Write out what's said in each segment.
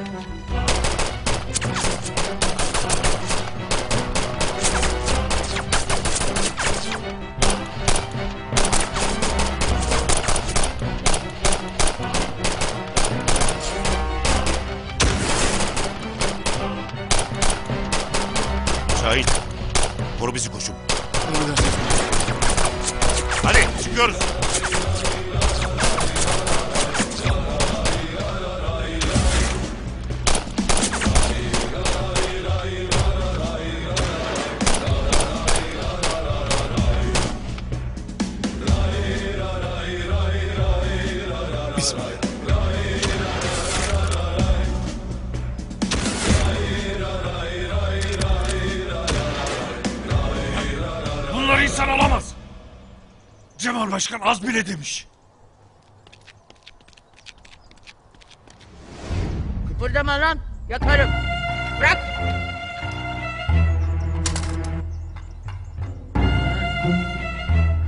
Şahin. Koru bizi koçum. Hadi çıkıyoruz. Başkan az bile demiş. Kıpırdama lan. Yakarım. Bırak.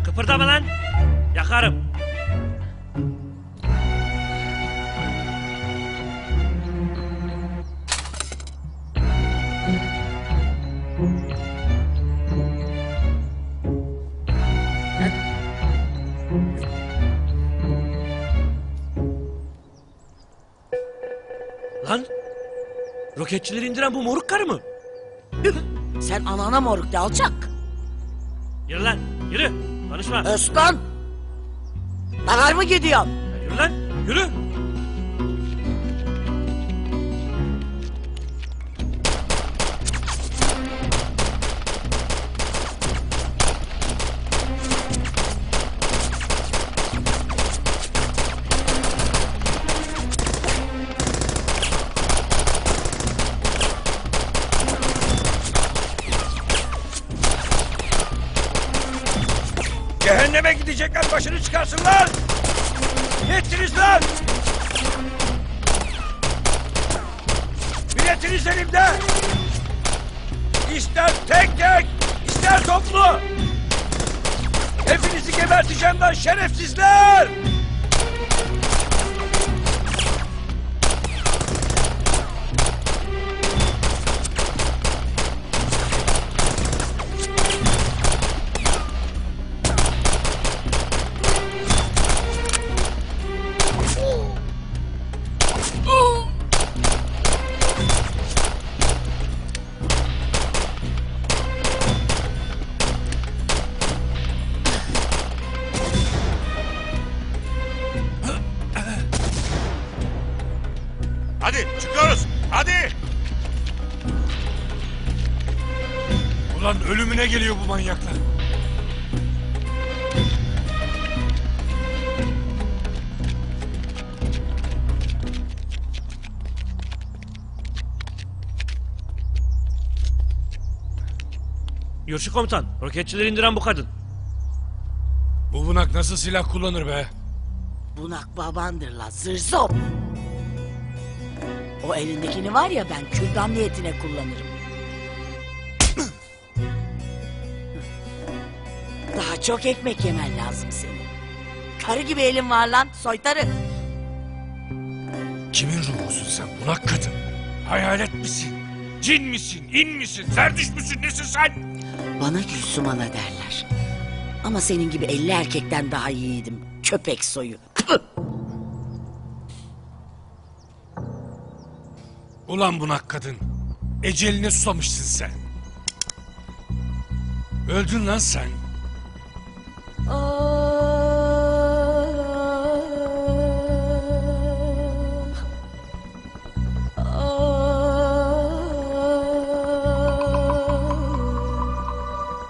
Kıpırdama lan. Yakarım. Lan roketçileri indiren bu moruk karı mı? Sen anana moruk de alçak. Yürü lan yürü. Konuşma. Özkan. Davar mı gidiyorsun? Yürü lan yürü. Cehenneme gidecekler başını çıkarsınlar. Yettiniz lan. Milletiniz elimde. İster tek tek, ister toplu. Hepinizi geberteceğim lan şerefsizler. Hadi çıkıyoruz. Hadi. Ulan ölümüne geliyor bu manyaklar. Yurşu komutan, roketçileri indiren bu kadın. Bu bunak nasıl silah kullanır be? Bunak babandır la zırzop. O elindekini var ya ben kürdan niyetine kullanırım. Daha çok ekmek yemen lazım senin. Karı gibi elin var lan soytarı. Kimin ruhusun sen bunak kadın? Hayalet misin? Cin misin? İn misin? Zerdüş müsün? Nesin sen? Bana Gülsüm ana derler. Ama senin gibi elli erkekten daha iyiydim. Köpek soyu. Ulan bunak kadın. Eceline susamışsın sen. Öldün lan sen.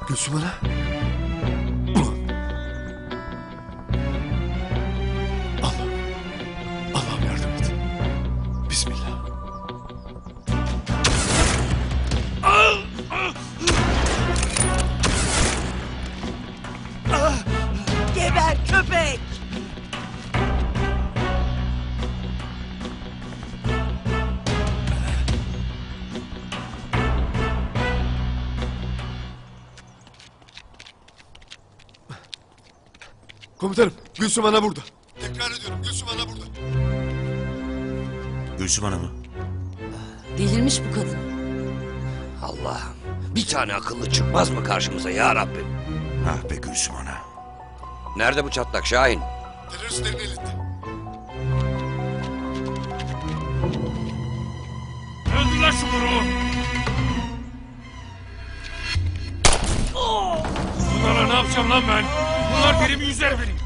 Gülsüm Ana. Allah. Allah'ım yardım et. Bismillah. Komutanım Gülsüm Ana burada. Tekrar ediyorum Gülsüm Ana burada. Gülsüm Ana mı? Delirmiş bu kadın. Allah'ım bir tane akıllı çıkmaz mı karşımıza ya Rabbim? Ah be Gülsüm ana. Nerede bu çatlak Şahin? Teröristlerin elinde. Öldür lan şu buruğu. Bunlarla ne yapacağım lan ben? Bunlar derimi yüzer benim.